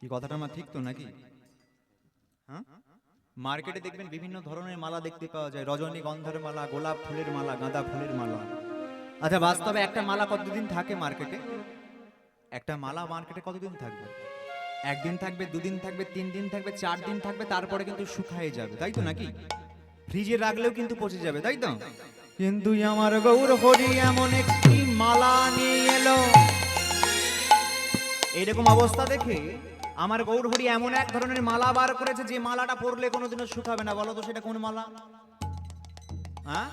কি কথাটা আমার ঠিক তো নাকি? হ্যাঁ? মার্কেটে দেখবেন বিভিন্ন ধরনের মালা দেখতে পাওয়া যায়। রজনীগন্ধার মালা, গোলাপ ফুলের মালা, গাঁদা ফুলের মালা। আচ্ছা বাস্তবে একটা মালা কতদিন থাকে মার্কেটে? একটা মালা মার্কেটে কতদিন থাকবে? একদিন থাকবে, দুদিন থাকবে তিন দিন থাকবে চার দিন থাকবে, তারপরে কিন্তু শুকায়ে যাবে, তাই তো নাকি? ফ্রিজে রাখলেও কিন্তু পচে যাবে, তাই তো? কিন্তু আমার গৌর হরি এমন একটি মালা নিয়ে এলো। এইরকম অবস্থা দেখে আমার গৌরহরি এমন এক ধরনের মালা বার করেছে যে মালাটা পরলে কোনোদিনও শুকাবে না। বলো তো সেটা কোন মালা? হ্যাঁ?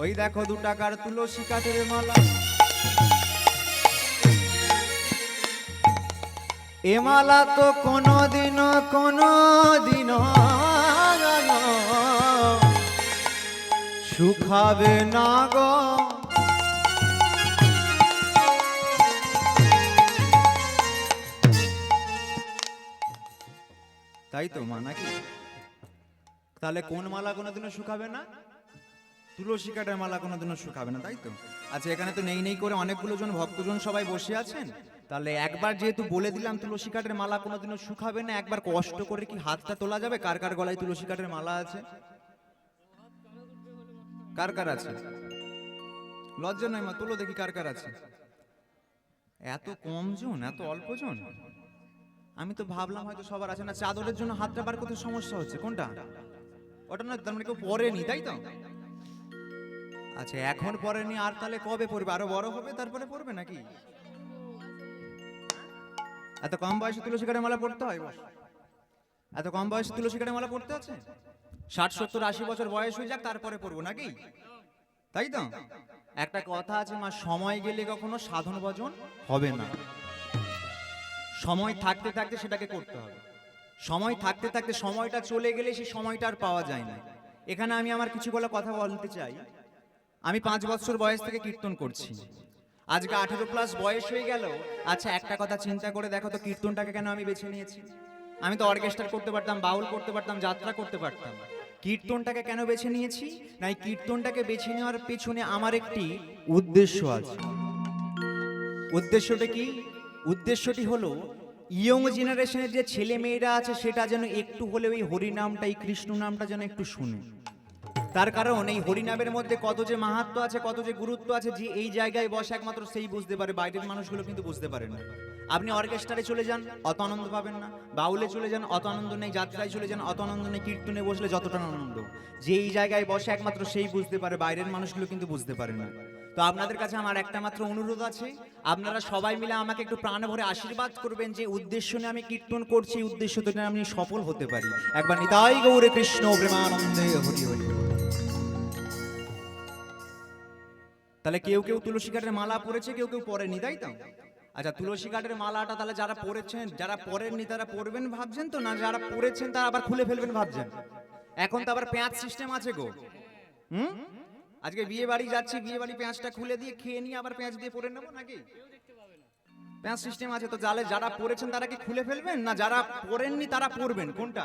ওই দেখো দু টাকার তুলসী কাঠের মালা। এ মালা তো কোনোদিনও কোনোদিনও শুকাবে না গো। তাই তো, মা, নাকি? তাহলে কোন মালা কোনোদিনও শুকাবে না? তুলসী কাঠের মালা কোনোদিনও শুকাবে না, তাই তো? আচ্ছা এখানে তো নেই নেই করে অনেকগুলো জন ভক্তজন সবাই বসে আছেন। তাহলে একবার যেহেতু বলে দিলাম তুলসী কাঠের মালা কোনোদিনও শুকাবে না, একবার কষ্ট করে কি হাতটা তোলা যাবে? কার কার গলায় তুলসী কাঠের মালা আছে? কার কার আছে? লজ্জা নয় মা, তুলো দেখি কার কার আছে। এত কম জন, এত অল্প জন? আমি তো ভাবলাম হয়তো সবার আছে না, চাদরের জন্য হাতটা বার করতে সমস্যা হচ্ছে। কোনটা? ওটা না, তার মানে কেউ পরেনি, তাই তো? আচ্ছা এখন পরেনি, আর তাহলে কবে পড়বে আরও বড় হবে, তারপরে পড়বে নাকি? এত কম বয়সে তুলসী কাঠের মালা পড়তে হয়, বস। এত কম বয়সে তুলসী কাঠের মালা পড়তে আছে? ষাট, সত্তর, আশি বছর বয়স হয়ে যাক, তারপরে পড়ব নাকি? তাই তো? একটা কথা আছে, মা, সময় গেলে কখনো সাধন ভজন হবে না। সময় থাকতে থাকতে সেটাকে করতে হবে। সময় থাকতে থাকতে সময়টা চলে গেলে সেই সময়টা আর পাওয়া যায় না। এখানে আমি আমার কিছু বলা কথা বলতে চাই। আমি পাঁচ বছর বয়স থেকে কীর্তন করছি। আজকে আঠেরো প্লাস বয়স হয়ে গেল। আচ্ছা একটা কথা চিন্তা করে দেখো তো কীর্তনটাকে কেন আমি বেছে নিয়েছি? আমি তো অর্কেস্ট্রা করতে পারতাম, বাউল করতে পারতাম, যাত্রা করতে পারতাম। কীর্তনটাকে কেন বেছে নিয়েছি? না কীর্তনটাকে বেছে নেওয়ার পেছনে আমার একটি উদ্দেশ্য আছে। উদ্দেশ্যটা কি? উদ্দেশ্যটি হলো, ইয়ং জেনারেশনের যে ছেলে মেয়েরা আছে, সেটা যেন একটু হলেও এই হরি নামটা এই কৃষ্ণ নামটা যেন একটু শুনে। তার কারণ, এই হরিনামের মধ্যে কত যে মাহাত্ম আছে, কত যে গুরুত্ব আছে, যে এই জায়গায় বসে একমাত্র সেই বুঝতে পারে। বাইরের মানুষগুলো কিন্তু বুঝতে পারে না। আপনি অর্কেস্ট্রারে চলে যান, অত আনন্দ পাবেন না। বাউলে চলে যান, অত আনন্দ নেই। যাত্রায় চলে যান, অত আনন্দ নেই। কীর্তনে বসলে যতটা আনন্দ। যে এই জায়গায় বসে একমাত্র সেই বুঝতে পারে, বাইরের মানুষগুলো কিন্তু বুঝতে পারে না। তো আপনাদের কাছে আমার একটা মাত্র অনুরোধ আছে। আপনারা সবাই মিলে আমাকে একটু প্রাণ ভরে আশীর্বাদ করবেন যে উদ্দেশ্য নিয়ে আমি কীর্তন করছি এই উদ্দেশ্যতে যেন আমি সফল হতে পারি। একবার নিতাই গৌরে কৃষ্ণ প্রেমানন্দে হরি হরি। তাহলে কেউ কেউ তুলসী কাঠের মালা পরেছে, কেউ কেউ পরেনি, তাই তো? আচ্ছা তুলসী কাঠের মালাটা তাহলে যারা পরেছেন, যারা পরেননি তারা পরবেন ভাবছেন তো? না যারা পরেছেন তারা আবার খুলে ফেলবেন ভাবছেন? এখন তো আবার পেঁয়াজ সিস্টেম আছে গো। হুম? আজকে বিয়ে বাড়ি যাচ্ছি বিয়ে বাড়ি পেঁয়াজটা খুলে দিয়ে খেয়ে নিয়ে আবার পেঁয়াজ দিয়ে পরে নেব নাকি? পেঁয়াজ সিস্টেম আছে তো জালে যারা পরেছেন তারা কি খুলে ফেলবেন? না যারা পরেননি তারা পরবেন কোনটা?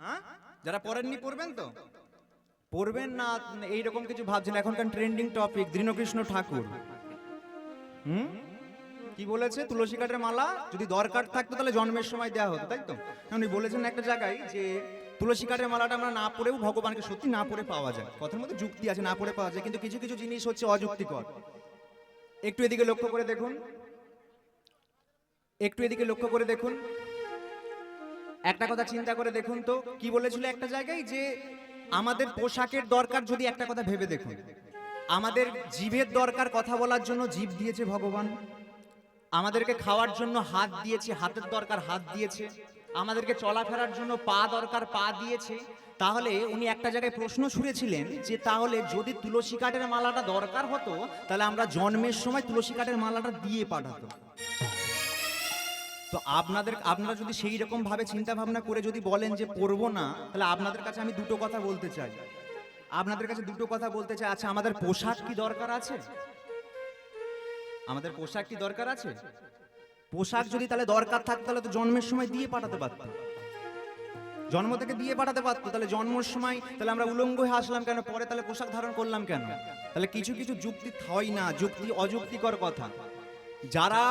হ্যাঁ? যারা পরেননি পরবেন তো? পড়বেন না এইরকম কিছু ভাবছেন। এখনকার ট্রেন্ডিং টপিক দৃঢ়কৃষ্ণ ঠাকুর। হুম? কি বলেছে? তুলসী কাঠের মালা? যদি দরকার থাকতো তাহলে জন্মের সময় দেওয়া হতো তাই তো? উনি বলেছেন একটা জায়গায় যে তুলসী কাঠের মালাটা আমরা না পড়েও ভগবানকে সত্যি না পড়ে পাওয়া যায়। কথার মধ্যে যুক্তি আছে, না পড়ে পাওয়া যায়। কিন্তু কিছু কিছু জিনিস হচ্ছে অযুক্তিকর। একটু এদিকে লক্ষ্য করে দেখুন। একটু এদিকে লক্ষ্য করে দেখুন। একটা কথা চিন্তা করে দেখুন তো, কি বলেছিল একটা জায়গায় যে আমাদের পোশাকের দরকার যদি একটা কথা ভেবে দেখুন। আমাদের জীবের দরকার কথা বলার জন্য জীব দিয়েছে ভগবান। আমাদেরকে খাওয়ার জন্য হাত দিয়েছে, হাতের দরকার হাত দিয়েছে। আমাদেরকে চলাফেরার জন্য পা দরকার, পা দিয়েছে। তাহলে উনি একটা জায়গায় প্রশ্ন ছুড়েছিলেন যে, তাহলে যদি তুলসী কাঠের মালাটা দরকার হতো, তাহলে আমরা জন্মের সময় তুলসী কাঠের মালাটা দিয়ে পাঠাতো তো আপনাদের, আপনারা যদি সেই রকম ভাবে চিন্তা ভাবনা করে যদি বলেন যে পড়ব না, তাহলে আপনাদের কাছে আমি দুটো কথা বলতে চাই। আপনাদের কাছে দুটো কথা বলতে চাই। আচ্ছা আমাদের পোশাক কি দরকার আছে? আমাদের পোশাক কি দরকার আছে? পোশাক যদি তাহলে দরকার থাকতো, তাহলে তো জন্মের সময় দিয়ে পাঠাতে পারতো। জন্ম থেকে দিয়ে পাঠাতে পারতো, তাহলে জন্মের সময় তাহলে আমরা উলঙ্গ হয়ে আসলাম কেন? পরে তাহলে পোশাক ধারণ করলাম কেন? তাহলে কিছু কিছু যুক্তি হয় না, যুক্তি অযুক্তিকর কথা। যারা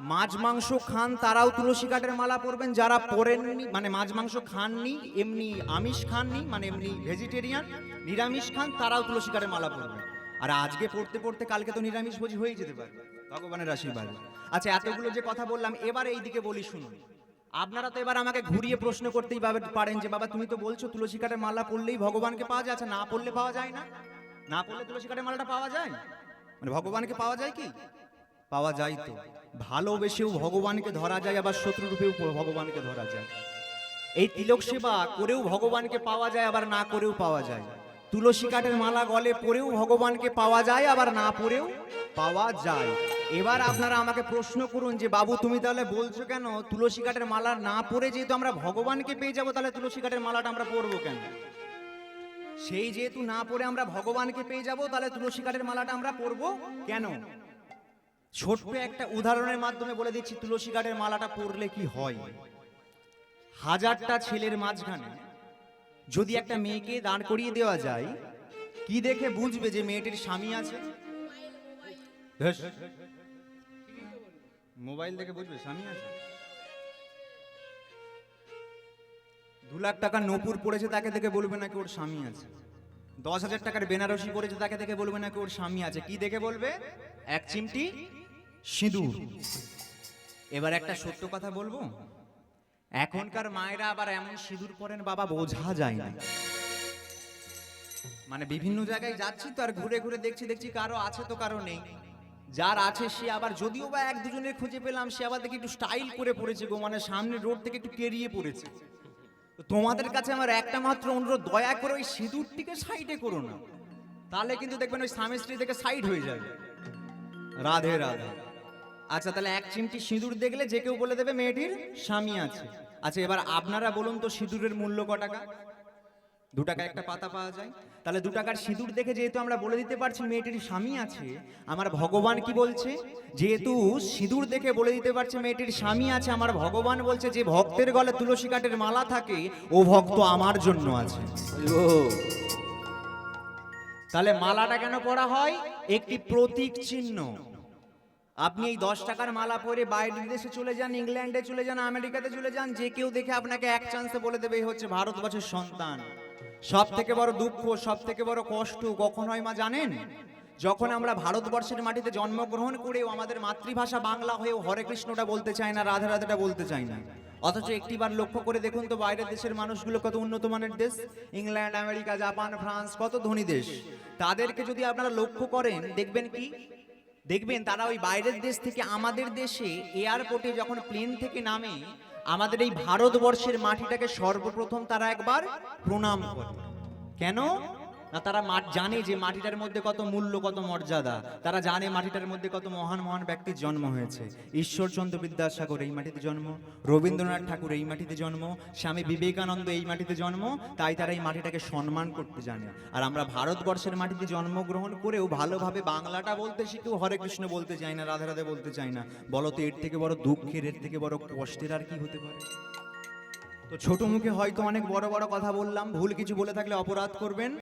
মাছ মাংস খান, তারাও তুলসী কাঠের মালা পরবেন, যারা পরেননি মানে মাছ মাংস খাননি, এমনি আমিষ খাননি মানে এমনি ভেজিটেরিয়ান নিরামিষ খান, তারাও তুলসী কাঠের মালা পরবেন। আর আজকে পড়তে পড়তে কালকে তো নিরামিষ ভোজি হয়ে যেতে পারে। ভগবানের আশীর্বাদ। আচ্ছা এতগুলো যে কথা বললাম, এবার এই দিকে বলি, শুনুন। আপনারা তো এবার আমাকে ঘুরিয়ে প্রশ্ন করতেই পারেন যে, বাবা, তুমি তো বলছো তুলসী কাঠের মালা পড়লেই ভগবানকে পাওয়া যায় আচ্ছা না পড়লে পাওয়া যায় না? না পড়লে তুলসী কাঠের মালাটা পাওয়া যায়? মানে ভগবানকে পাওয়া যায় কি? পাওয়া যায় তো। ভালোবেসেও ভগবানকে ধরা যায়, আবার শত্রুরূপেও ভগবানকে ধরা যায়। এই তিলক সেবা করেও ভগবানকে পাওয়া যায়, আবার না করেও পাওয়া যায়। তুলসী কাঠের মালা গলে পরেও ভগবানকে পাওয়া যায়, আবার না পরেও পাওয়া যায়। এবার আপনারা আমাকে প্রশ্ন করুন যে, বাবু, তুমি তাহলে বলছো কেন তুলসী কাঠের মালা না পরে যেহেতু আমরা ভগবানকে পেয়ে যাব, তাহলে তুলসী কাঠের মালাটা আমরা পরবো কেন? সেই যেহেতু না পরে আমরা ভগবানকে পেয়ে যাব, তাহলে তুলসী কাঠের মালাটা আমরা পরবো কেন? ছোট্ট একটা উদাহরণের মাধ্যমে বলে দিচ্ছি, তুলসী কাঠের মালাটা পরলে কি হয়? হাজারটা ছেলের মাঝখানে যদি একটা মেয়েকে দাঁড় করিয়ে দেওয়া যায়, কি দেখে বুঝবে যে মেয়েটির স্বামী আছে। মোবাইল দেখে বুঝবে, স্বামী আছে? দু লাখ টাকার নপুর পড়েছে তাকে দেখে বলবে নাকি ওর স্বামী আছে। দশ হাজার টাকার বেনারসি পড়েছে তাকে দেখে বলবে নাকি ওর স্বামী আছে। কি দেখে বলবে? এক চিমটি সিঁদুর। এবার একটা সত্য কথা বলব? এখনকার মায়েরা আবার এমন সিঁদুর পরেন বাবা, বোঝা যায় না। মানে বিভিন্ন জায়গায় যাচ্ছি তো আর ঘুরে ঘুরে দেখছি দেখছি কারও আছে তো কারও নেই। যার আছে, সে আবার যদিও বা এক দুজনের খুঁজে পেলাম, সে আবার দেখি একটু স্টাইল করে পড়েছে গো মানে সামনে রোড থেকে একটু কেরিয়ে পড়েছে। তো তোমাদের কাছে আমার একটা মাত্র অনুরোধ, দয়া করে ওই সিঁদুরটিকে সাইডে করো না। তাহলে কিন্তু দেখবেন ওই স্বামী স্ত্রী থেকে সাইড হয়ে যাবে। রাধে রাধে। আচ্ছা তাহলে এক চিমটি সিঁদুর দেখলে যে কেউ বলে দেবে, মেয়েটির স্বামী আছে। আচ্ছা এবার আপনারা বলুন তো সিঁদুরের মূল্য ক টাকা দু টাকা একটা পাতা পাওয়া যায়। তাহলে দু টাকার সিঁদুর দেখে যেহেতু আমরা বলে দিতে পারছি মেয়েটির স্বামী আছে আমার ভগবান কি বলছে? যেহেতু সিঁদুর দেখে বলে দিতে পারছে মেয়েটির স্বামী আছে আমার ভগবান বলছে যে ভক্তের গলে তুলসী কাঠের মালা থাকে ও ভক্ত আমার জন্য আছে। তাহলে মালাটা কেন পরা হয়? একটি প্রতীক চিহ্ন। আপনি এই দশ টাকার মালা পরে বাইরের দেশে চলে যান, ইংল্যান্ডে চলে যান, আমেরিকাতে চলে যান, যে কেউ দেখে আপনাকে এক চান্সে বলে দেবে, এই হচ্ছে ভারতবর্ষের সন্তান। সব থেকে বড় দুঃখ সব থেকে বড় কষ্ট কখন হয় মা জানেন? যখন আমরা ভারতবর্ষের মাটিতে জন্মগ্রহণ করেও আমাদের মাতৃভাষা বাংলা হয়েও হরে কৃষ্ণটা বলতে চায় না, রাধা রাধাটা বলতে চায় না। অথচ একটিবার লক্ষ্য করে দেখুন তো, বাইরের দেশের মানুষগুলো কত উন্নত মানের দেশ। ইংল্যান্ড, আমেরিকা, জাপান, ফ্রান্স, কত ধনী দেশ। তাদেরকে যদি আপনারা লক্ষ্য করেন, দেখবেন কি? দেখবেন তারা ওই বাইরের দেশ থেকে আমাদের দেশে এয়ারপোর্টে যখন প্লেন থেকে নামে, আমাদের এই ভারতবর্ষের মাটিটাকে সর্বপ্রথম তারা একবার প্রণাম করে। কেন? না, তারা মাঠ জানে যে মাটিটার মধ্যে কত মূল্য, কত মর্যাদা। তারা জানে মাটিটার মধ্যে কত মহান মহান ব্যক্তির জন্ম হয়েছে। ঈশ্বরচন্দ্র বিদ্যাসাগর, এই মাটিতে জন্ম। রবীন্দ্রনাথ ঠাকুর, এই মাটিতে জন্ম। স্বামী বিবেকানন্দ, এই মাটিতে জন্ম। তাই তারা এই মাটিটাকে সম্মান করতে জানে। আর আমরা ভারতবর্ষের মাটিতে জন্মগ্রহণ করেও ভালোভাবে বাংলাটা বলতে শিখেও হরে কৃষ্ণ বলতে চাই না, রাধা, রাধে বলতে চাই না। বলো তো এর থেকে বড় দুঃখের, এর থেকে বড় কষ্টের আর কি হতে পারে? তো ছোট মুখে হয়তো অনেক বড় বড় কথা বললাম। ভুল কিছু বলে থাকলে অপরাধ করবেন।